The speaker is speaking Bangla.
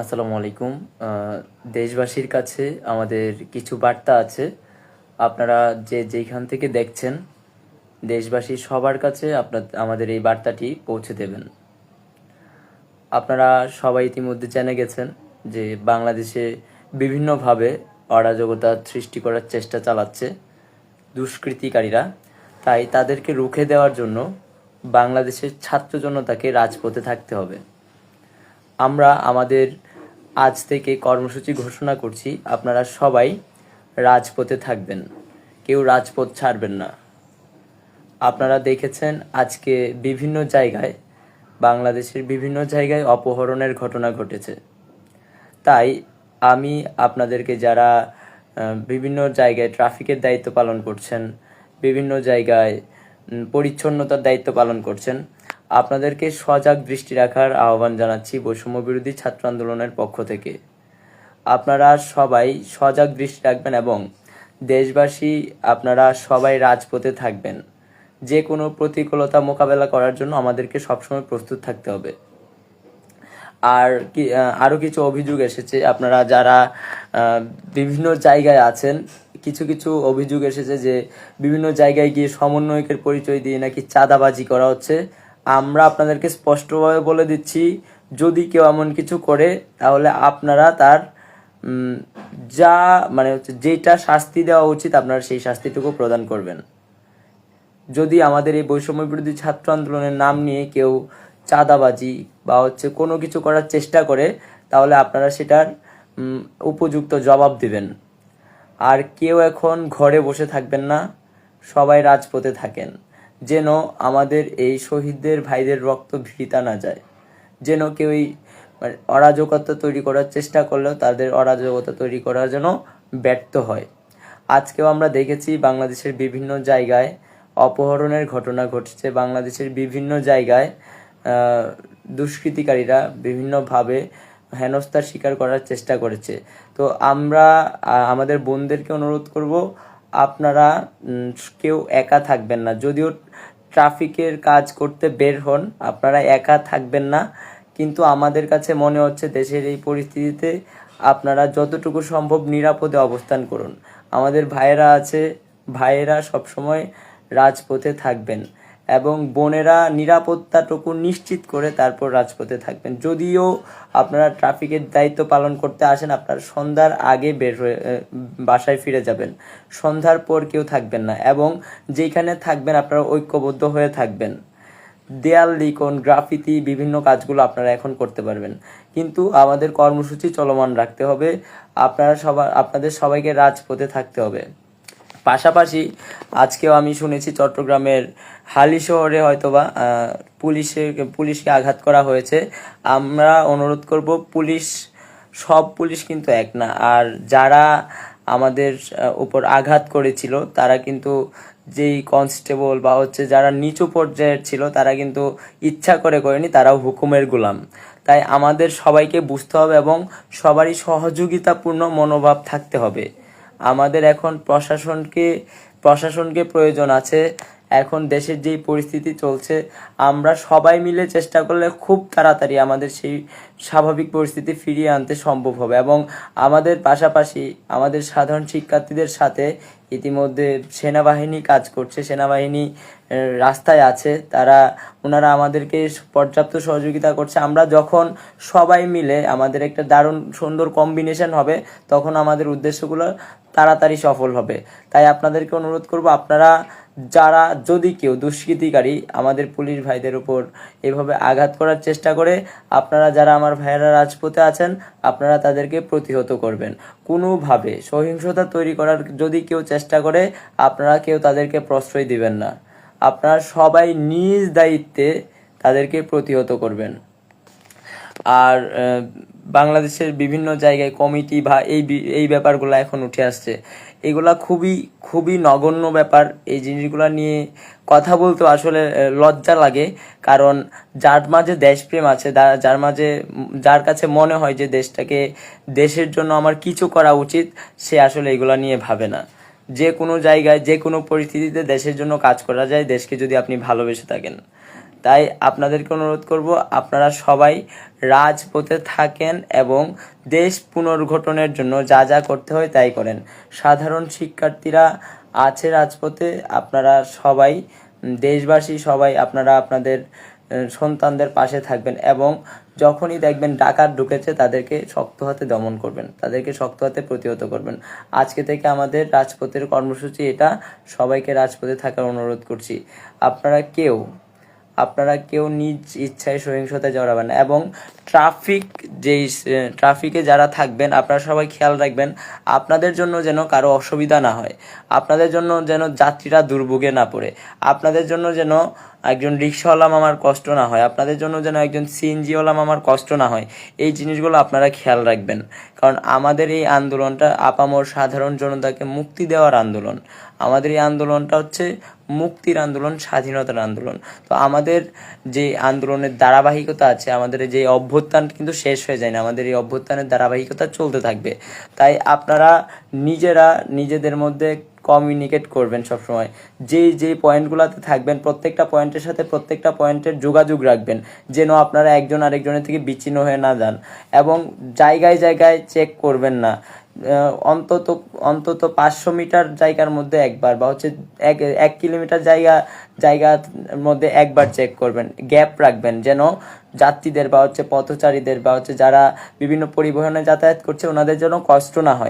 আসসালামু আলাইকুম। দেশবাসীর কাছে আমাদের কিছু বার্তা আছে। আপনারা যে যেখান থেকে দেখছেন, দেশবাসী সবার কাছে আপনার, আমাদের এই বার্তাটি পৌঁছে দেবেন। আপনারা সবাই ইতিমধ্যে জেনে গেছেন যে বাংলাদেশে বিভিন্নভাবে অরাজকতা সৃষ্টি করার চেষ্টা চালাচ্ছে দুষ্কৃতিকারীরা। তাই তাদেরকে রুখে দেওয়ার জন্য বাংলাদেশের ছাত্র জনতাকে রাজপথে থাকতে হবে। আমরা আমাদের আজ থেকে কর্মসূচি ঘোষণা করছি। আপনারা সবাই রাজপথে থাকবেন। কেউ রাজপথ ছাড়বেন না। আপনারা দেখেছেন আজকে বিভিন্ন জায়গায়, বাংলাদেশের বিভিন্ন জায়গায় অপহরণের ঘটনা ঘটেছে। তাই আমি আপনাদেরকে যারা বিভিন্ন জায়গায় ট্রাফিকের দায়িত্ব পালন করছেন, বিভিন্ন জায়গায় পরিচ্ছন্নতার দায়িত্ব পালন করছেন আপনাদেরকে সজাগ দৃষ্টি রাখার আহ্বান জানাচ্ছি বৈষম্য বিরোধী ছাত্র আন্দোলনের পক্ষ থেকে। আপনারা সবাই সজাগ দৃষ্টি রাখবেন এবং দেশবাসী, আপনারা সবাই রাজপথে থাকবেন। যে কোনো প্রতিকূলতা মোকাবেলা করার জন্য আমাদেরকে সবসময় প্রস্তুত থাকতে হবে। আর কি আরও কিছু অভিযোগ এসেছে। আপনারা যারা বিভিন্ন জায়গায় আছেন, কিছু কিছু অভিযোগ এসেছে যে বিভিন্ন জায়গায় গিয়ে সমন্বয়কের পরিচয় দিয়ে নাকি চাঁদাবাজি করা হচ্ছে। আমরা আপনাদেরকে স্পষ্টভাবে বলে দিচ্ছি, যদি কেউ এমন কিছু করে, তাহলে আপনারা তার যা মানে হচ্ছে যেটা শাস্তি দেওয়া উচিত, আপনারা সেই শাস্তিটুকু প্রদান করবেন। যদি আমাদের এই বৈষম্য বিরোধী ছাত্র আন্দোলনের নাম নিয়ে কেউ চাঁদাবাজি বা হচ্ছে কোনো কিছু করার চেষ্টা করে, তাহলে আপনারা সেটার উপযুক্ত জবাব দিবেন। আর কেউ এখন ঘরে বসে থাকবেন না, সবাই রাজপথে থাকেন। যেন আমাদের এই শহীদদের ভাইদের রক্ত ভিড়িতা না যায়। যেন কেউ এই মানে অরাজকতা তৈরি করার চেষ্টা করলেও তাদের অরাজকতা তৈরি করার যেন ব্যর্থ হয়। আজকেও আমরা দেখেছি বাংলাদেশের বিভিন্ন জায়গায় অপহরণের ঘটনা ঘটছে। বাংলাদেশের বিভিন্ন জায়গায় দুষ্কৃতিকারীরা বিভিন্নভাবে হেনস্থার শিকার করার চেষ্টা করেছে। তো আমরা আমাদের বোনদেরকে অনুরোধ করব আপনারা কেউ একা থাকবেন না। যদিও ট্রাফিকের কাজ করতে বের হন, আপনারা একা থাকবেন না। কিন্তু আমাদের কাছে মনে হচ্ছে দেশের এই পরিস্থিতিতে আপনারা যতটুকু সম্ভব নিরাপদে অবস্থান করুন। আমাদের ভাইয়েরা আছে, ভাইয়েরা সবসময় রাজপথে থাকবেন। এবং বোনেরা নিরাপত্তাটুকু নিশ্চিত করে তারপর রাজপথে থাকবেন। যদিও আপনারা ট্রাফিকের দায়িত্ব পালন করতে আসেন, আপনার সন্ধ্যার আগে বের হয়ে বাসায় ফিরে যাবেন। সন্ধ্যার পর কেউ থাকবেন না এবং যেখানে থাকবেন আপনারা ঐক্যবদ্ধ হয়ে থাকবেন। দেয়াল, লিখন, গ্রাফিতি, বিভিন্ন কাজগুলো আপনারা এখন করতে পারবেন। কিন্তু আমাদের কর্মসূচি চলমান রাখতে হবে। আপনারা সবার আপনাদের সবাইকে রাজপথে থাকতে হবে। পাশাপাশি আজকেও আমি শুনেছি চট্টগ্রামের হালি শহরে হয়তোবা আহ, পুলিশে পুলিশকে আঘাত করা হয়েছে। আমরা অনুরোধ করব পুলিশ সব পুলিশ কিন্তু এক না। আর যারা আমাদের উপর আঘাত করেছিল তারা কিন্তু যেই কনস্টেবল বা হচ্ছে যারা নিচু পর্যায়ের ছিল তারা কিন্তু ইচ্ছা করে করেনি তারাও হুকুমের গোলাম। তাই আমাদের সবাইকে বুঝতে হবে এবং সবারই সহযোগিতাপূর্ণ মনোভাব থাকতে হবে। আমাদের এখন প্রশাসনকে প্রশাসনকে প্রয়োজন আছে। এখন দেশের যেই পরিস্থিতি চলছে, আমরা সবাই মিলে চেষ্টা করলে খুব তাড়াতাড়ি আমাদের সেই স্বাভাবিক পরিস্থিতি ফিরিয়ে আনতে সম্ভব হবে এবং আমাদের পাশাপাশি আমাদের সাধারণ শিক্ষার্থীদের সাথে ইতিমধ্যে সেনাবাহিনী কাজ করছে, সেনাবাহিনী রাস্তায় আছে, তারা, ওনারা আমাদেরকে পর্যাপ্ত সহযোগিতা করছে। আমরা যখন সবাই মিলে আমাদের একটা দারুণ সুন্দর কম্বিনেশন হবে, তখন আমাদের উদ্দেশ্যগুলো তাড়াতাড়ি সফল হবে। তাই আপনাদেরকে অনুরোধ করব, আপনারা যারা, যদি কেউ দুষ্কৃতিকারী আমাদের পুলিশ ভাইদের উপর এভাবে আঘাত করার চেষ্টা করে, আপনারা যারা আমার ভাইয়েরা রাজপথে আছেন, আপনারা তাদেরকে প্রতিহত করবেন। কোনোভাবে সহিংসতা তৈরি করার যদি কেউ চেষ্টা করে, আপনারা কেউ তাদেরকে প্রশ্রয় দিবেন না। আপনারা সবাই নিজ দায়িত্বে তাদেরকে প্রতিহত করবেন। আর বাংলাদেশের বিভিন্ন জায়গায় কমিটি বা এই এই ব্যাপারগুলো এখন উঠে আসছে। এগুলা খুবই খুবই নগণ্য ব্যাপার। এই জিনিসগুলো নিয়ে কথা বলতে আসলে লজ্জা লাগে। কারণ যার মাঝে দেশপ্রেম আছে যার মাঝে যার কাছে মনে হয় যে দেশটাকে, দেশের জন্য আমার কিছু করা উচিত, সে আসলে এগুলা নিয়ে ভাবে না। যে কোনো জায়গায়, যে কোনো পরিস্থিতিতে দেশের জন্য কাজ করা যায়, দেশকে যদি আপনি ভালোবেসে থাকেন। তাই আপনাদেরকে অনুরোধ করব, আপনারা সবাই রাজপথে থাকেন এবং দেশ পুনর্গঠনের জন্য যা যা করতে হয় তাই করেন। সাধারণ শিক্ষার্থীরা আছে রাজপথে, আপনারা সবাই, দেশবাসী সবাই আপনারা আপনাদের সন্তানদের পাশে থাকবেন এবং যখনই দেখবেন ডাকাত ঢুকেছে তাদেরকে শক্ত হাতে দমন করবেন, তাদেরকে শক্ত হাতে প্রতিহত করবেন। আজকে থেকে আমাদের রাজপথের কর্মসূচি এটা, সবাইকে রাজপথে থাকার অনুরোধ করছি। আপনারা কেউ আপনারা কেউ নিজ ইচ্ছায় সহিংসতায় জড়াবেন না। এবং ট্রাফিক যেই, ট্রাফিকে যারা থাকবেন, আপনারা সবাই খেয়াল রাখবেন, আপনাদের জন্য যেন কারও অসুবিধা না হয়। আপনাদের জন্য যেন যাত্রীরা দুর্ভোগে না পড়ে। আপনাদের জন্য যেন একজন রিক্সাওয়ালা মামার কষ্ট না হয়, আপনাদের জন্য যেন একজন সিএনজিওয়ালা মামার কষ্ট না হয়, এই জিনিসগুলো আপনারা খেয়াল রাখবেন। কারণ আমাদের এই আন্দোলনটা আপামর সাধারণ জনতাকে মুক্তি দেওয়ার আন্দোলন। আমাদের এই আন্দোলনটা হচ্ছে মুক্তির আন্দোলন, স্বাধীনতার আন্দোলন। তো আমাদের যে আন্দোলনের ধারাবাহিকতা আছে, আমাদের যে অভ্যুত্থান কিন্তু শেষ হয়ে যায় না আমাদের এই অভ্যুত্থানের ধারাবাহিকতা চলতে থাকবে। তাই আপনারা নিজেরা, নিজেদের মধ্যে কমিউনিকেট করবেন সবসময়। যেই যেই পয়েন্টগুলোতে থাকবেন, প্রত্যেকটা পয়েন্টের সাথে প্রত্যেকটা পয়েন্টের যোগাযোগ রাখবেন, যেন আপনারা একজন আরেকজনের থেকে বিচ্ছিন্ন হয়ে না যান এবং জায়গায় জায়গায় চেক করবেন না। অন্তত অন্তত পাঁচশো মিটার জায়গার মধ্যে একবার বা হচ্ছে এক এক কিলোমিটার জায়গা, জায়গার মধ্যে একবার চেক করবেন। গ্যাপ রাখবেন যেন যাত্রীদের বা হচ্ছে পথচারীদের বা হচ্ছে যারা বিভিন্ন পরিবহনে যাতায়াত করছে, ওনাদের যেন কষ্ট না হয়।